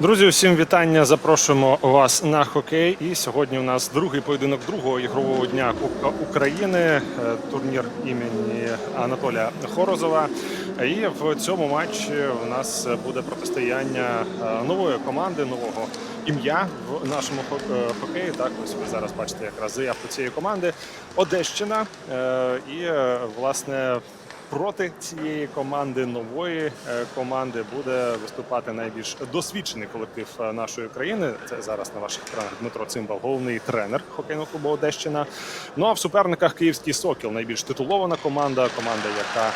Друзі, усім вітання. Запрошуємо вас на хокей. І сьогодні у нас другий поєдинок другого ігрового дня України, е, турнір імені Анатолія Хорозова. І в цьому матчі у нас буде протистояння е, нової команди, нового ім'я в нашому е, хокеї. Так, ось ви зараз бачите якраз заявку цієї команди Одещина. І власне. Проти цієї команди нової е, команди буде виступати найбільш досвідчений колектив е, нашої країни. Це зараз на ваших екранах Дмитро Цимбал, головний тренер хокейного клубу Одещина. Ну а в суперниках Київський Сокіл найбільш титулована команда, команда, яка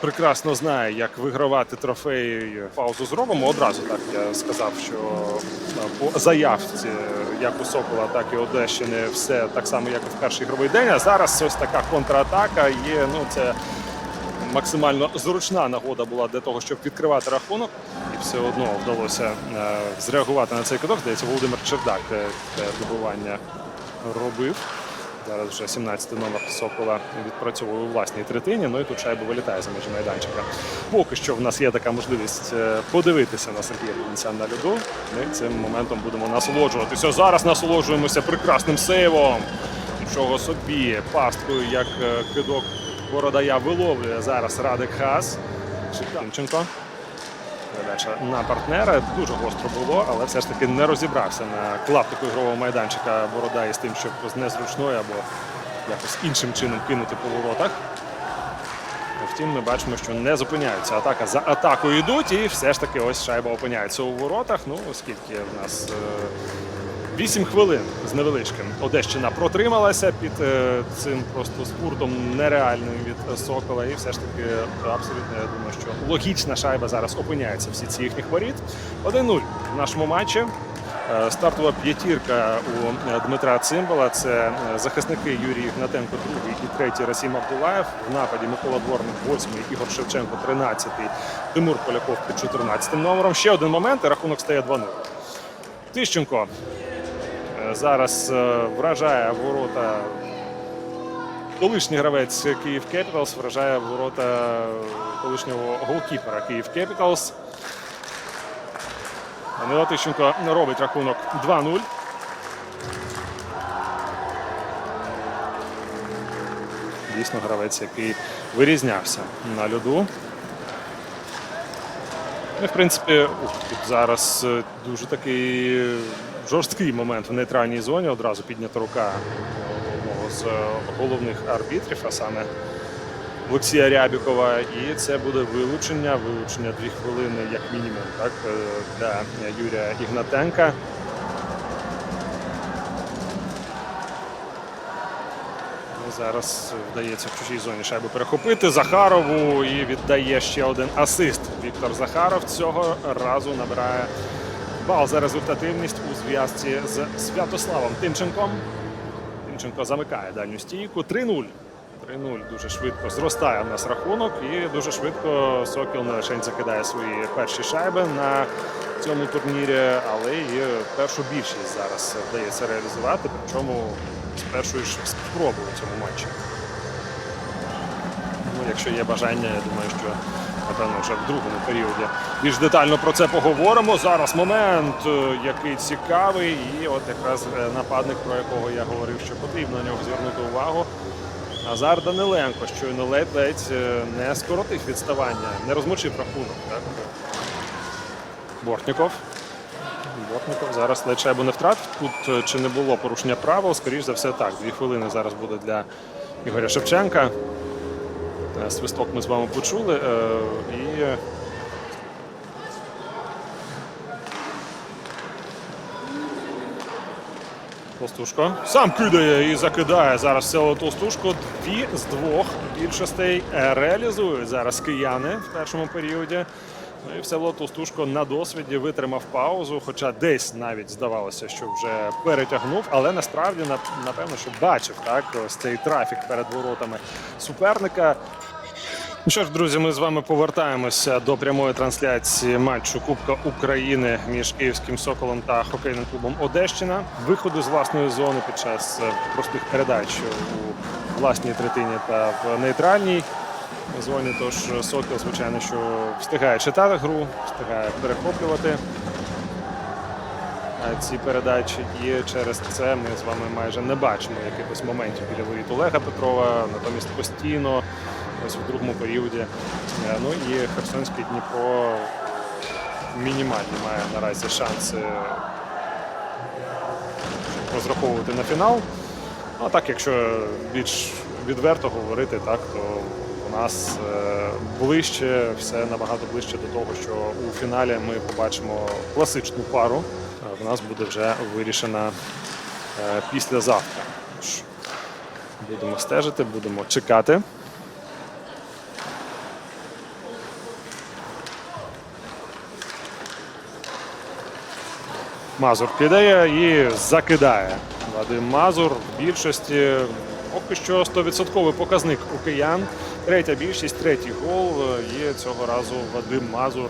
прекрасно знає, як вигравати трофеї. Паузу зробимо одразу. Так я сказав, що е, по заявці як у Сокола, так і Одещини, все так само, як і в перший ігровий день. А зараз ось така контратака є. Ну це максимально зручна нагода була для того, щоб відкривати рахунок, і все одно вдалося е, зреагувати на цей кидок. Здається, Володимир Чердак те добування робив. Зараз вже 17 номер Сокола відпрацьовує у власній третині. Ну і тут шайба вилітає за межі майданчика. Поки що в нас є така можливість е, подивитися на Сергія Кінця на льоду. Ми цим моментом будемо насолоджуватися. Зараз насолоджуємося прекрасним сейвом. Нічого собі, пасткою, як е, кидок Бородая виловлює зараз Радик Хас. Тимченко. Передача на партнера. Дуже гостро було, але все ж таки не розібрався на клаптику ігрового майданчика Борода із тим, щоб з незручною або якось іншим чином кинути по воротах. Втім, ми бачимо, що не зупиняються. Атака за атакою йдуть, і все ж таки ось шайба опиняється у воротах. Ну, оскільки в нас е, 8 хвилин з невеличким Одещина протрималася під е, цим просто спуртом нереальним від Сокола. І все ж таки абсолютно я думаю, що логічна шайба зараз опиняється всі ці їхніх воріт. 1-0 в нашому матчі. Е, Стартова п'ятірка у е, Дмитра Цимбала. Це захисники Юрій Ігнатенко, другий і третій Расім Абдулаєв. В нападі Микола Дворник, восьмий, Ігор Шевченко, тринадцятий, Тимур Поляков під 14 номером. Ще один момент, і рахунок стає 2-0. Тищенко зараз е, вражає ворота. Колишній гравець Київ Кепіталс вражає ворота колишнього голкіпера Київ Кепіталс. Данило Тищенко робить рахунок 2-0. Дійсно, гравець, який вирізнявся на льоду. Ну, і, в принципі, ух, тут зараз е, дуже такий жорсткий момент в нейтральній зоні. Одразу піднята рука одного з е, головних арбітрів, а саме Олексія Рябікова. І це буде вилучення. Вилучення дві хвилини, як мінімум, так, е, для Юрія Ігнатенка. Ну, Зараз вдається в чужій зоні шайбу перехопити Захарову і віддає ще один асист. Віктор Захаров цього разу набирає бал за результативність у зв'язці з Святославом Тимченком. Тимченко замикає дальню стійку. 3-0. 3-0 дуже швидко зростає в нас рахунок, і дуже швидко Сокіл не лише закидає свої перші шайби на цьому турнірі, але і першу більшість зараз вдається реалізувати, причому з першої ж спроби у цьому матчі. Ну, якщо є бажання, я думаю, що напевно вже в другому періоді більш детально про це поговоримо. Зараз момент, е, який цікавий, і от якраз е, нападник, про якого я говорив, що потрібно на нього звернути увагу. Назар Даниленко щойно ледь-ледь е, не скоротив відставання, не розмочив рахунок. Так? Бортніков. Бортніков зараз ледь шайбу не втратив. Тут чи не було порушення правил, скоріш за все так. Дві хвилини зараз буде для Ігоря Шевченка. Е, Свисток ми з вами почули. е, І Толстушко сам кидає і закидає зараз Село Толстушко. Дві з двох більшостей е, реалізують зараз кияни в першому періоді. Ну і Всеволод Толстушко на досвіді витримав паузу, хоча десь навіть здавалося, що вже перетягнув, але насправді напевно, що бачив так ось цей трафік перед воротами суперника. Ну що ж, друзі, ми з вами повертаємося до прямої трансляції матчу Кубка України між Київським Соколом та хокейним клубом Одещина. Виходи з власної зони під час е, простих передач у власній третині та в нейтральній зоні. Тож Сокіл, звичайно, що встигає читати гру, встигає перехоплювати е, ці передачі, і через це ми з вами майже не бачимо якихось моментів біля воріт Олега Петрова. Натомість постійно, ось в другому періоді. Е, Ну і Херсонський Дніпро мінімальні має наразі шанси розраховувати на фінал. Ну, а так, якщо більш відверто говорити, так, то у нас е, ближче, все набагато ближче до того, що у фіналі ми побачимо класичну пару. В нас буде вже вирішена е, післязавтра. Будемо стежити, будемо чекати. Мазур кидає і закидає. Вадим Мазур в більшості поки що 100% показник у киян. Третя більшість, третій гол. Є цього разу Вадим Мазур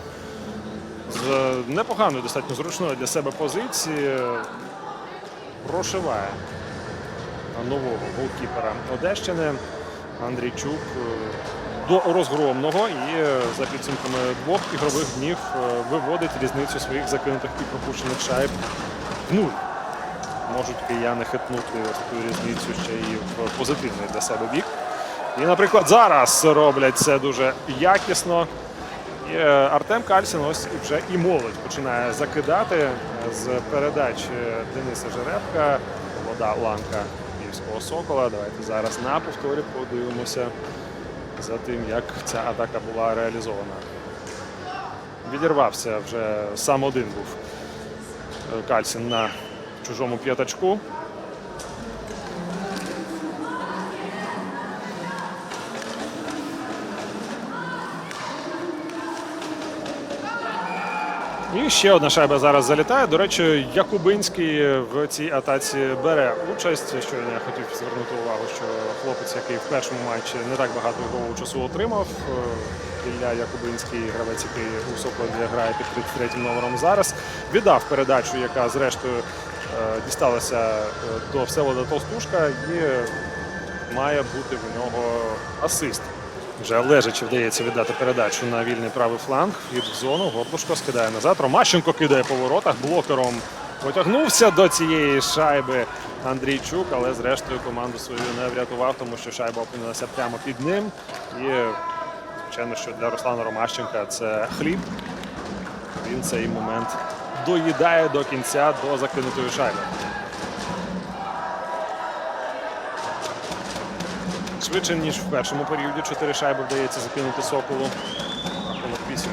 з непоганою, достатньо зручною для себе позиції. Прошиває нового голкіпера Одещини Андрійчук е, до розгромного і е, за підсумками двох ігрових днів е, виводить різницю своїх закинутих і пропущених шайб в нуль. Можуть кияни хитнути цю різницю ще і в позитивний для себе бік. І, наприклад, зараз роблять це дуже якісно. І Артем Кальсін ось вже і молодь починає закидати з передач Дениса Жеребка, вода ланка Київського Сокола. Давайте зараз на повторі подивимося за тим, як ця атака була реалізована. Відірвався вже сам один був е, Кальсін на чужому п'ятачку. Ще одна шайба зараз залітає. До речі, Якубинський в цій атаці бере участь. Що я хотів звернути увагу, що хлопець, який в першому матчі не так багато ігрового часу отримав. е, Ілля Якубинський, гравець, який у Соколі грає під 33 номером зараз, віддав передачу, яка зрештою е, дісталася е, до Всеволода Толстушка, і має бути в нього асист. Вже лежачи вдається віддати передачу на вільний правий фланг. Від в зону Гордушко скидає назад. Ромащенко кидає по воротах. Блокером потягнувся до цієї шайби Андрійчук, але зрештою команду свою не врятував, тому що шайба опинилася прямо під ним. І звичайно, що для Руслана Ромащенка це хліб. Він цей момент доїдає до кінця до закинутої шайби. Швидше, ніж в першому періоді. Чотири шайби вдається закинути Соколу. 8-0.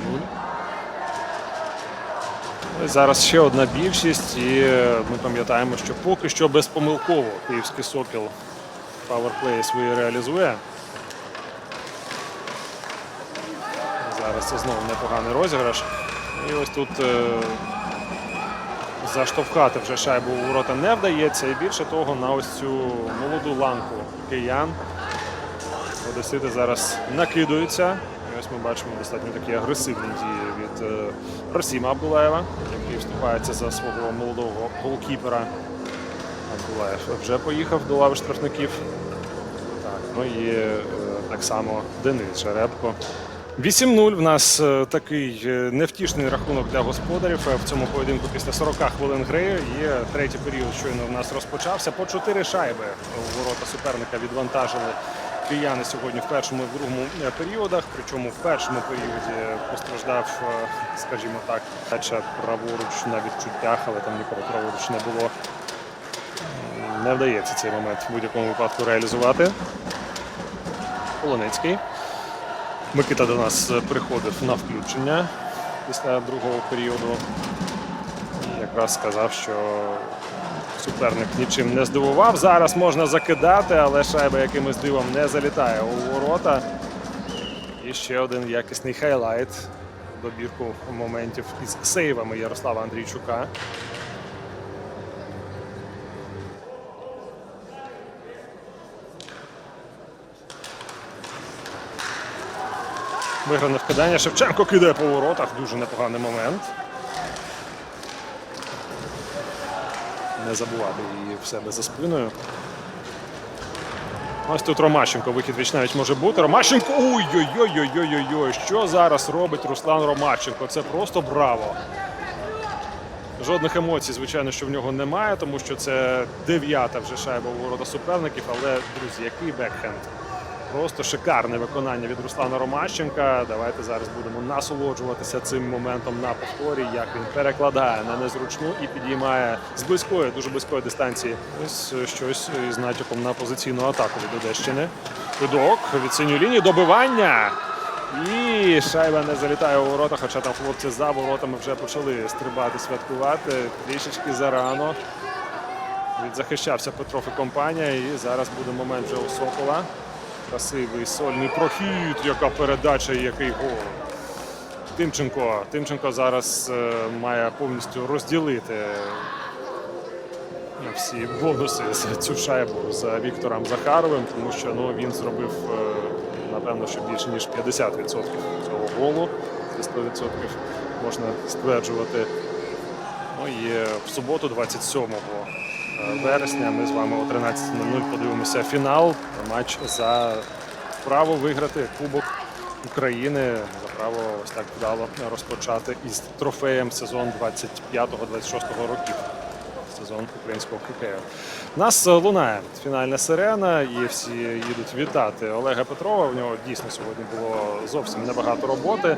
Зараз ще одна більшість, і е, ми пам'ятаємо, що поки що безпомилково київський сокіл паверплеї свої реалізує. Зараз це знову непоганий розіграш. І ось тут е, заштовхати вже шайбу у ворота не вдається. І більше того, на ось цю молоду ланку киян Одесити зараз накидуються. І ось ми бачимо достатньо такі агресивні дії від е, Расіма Абдулаєва, який вступається за свого молодого голкіпера. Абдулаєв вже поїхав до лави штрафників. Так, ну і е, так само Денис Жеребко. 8-0 в нас е, такий невтішний рахунок для господарів в цьому поєдинку після 40 хвилин гри. Е, третій період щойно в нас розпочався. По чотири шайби у ворота суперника відвантажили кияни сьогодні в першому і другому е, періодах. Причому в першому періоді постраждав, е, скажімо так, перша праворуч на відчуттях, але там нікого праворуч не було. Не вдається цей момент в будь-якому випадку реалізувати. Полонецький. Микита до нас е, приходив на включення після другого періоду. І якраз сказав, що суперник нічим не здивував. Зараз можна закидати, але шайба якимось дивом не залітає у ворота. І ще один якісний хайлайт. Добірку моментів із сейвами Ярослава Андрійчука. Вигране вкидання. Шевченко кидає по воротах. Дуже непоганий момент. Не забувати її в себе за спиною. Ось тут Ромащенко. Вихід віч навіть може бути. Ромащенко. Ой-ой-ой-ой-ой-ой-ой. Що зараз робить Руслан Ромащенко? Це просто браво. Жодних емоцій, звичайно, що в нього немає, тому що це дев'ята вже шайба у ворота суперників. Але друзі, який бекхенд? Просто шикарне виконання від Руслана Ромащенка. Давайте зараз будемо насолоджуватися цим моментом на повторі, як він перекладає на незручну і підіймає з близької, дуже близької дистанції. Ось щось із натяком на позиційну атаку від Одещини. Кидок від синьої лінії, добивання. І шайба не залітає у ворота, хоча там хлопці за воротами вже почали стрибати, святкувати. Трішечки зарано. Відзахищався Петров і компанія. І зараз буде момент вже у Сокола. Красивий сольний прохід, яка передача який гол. Тимченко. Тимченко зараз е, має повністю розділити е, всі бонуси за цю шайбу з Віктором Захаровим, тому що ну, він зробив, е, напевно, що більше ніж 50% цього голу. Це 100% можна стверджувати. Ну і в суботу, 27 вересня, ми з вами о 13.00 подивимося фінал. Матч за право виграти Кубок України, за право ось так вдало розпочати із трофеєм сезон 25-26 років. Сезон українського хокею. Нас лунає фінальна сирена, і всі їдуть вітати Олега Петрова. У нього дійсно сьогодні було зовсім небагато роботи.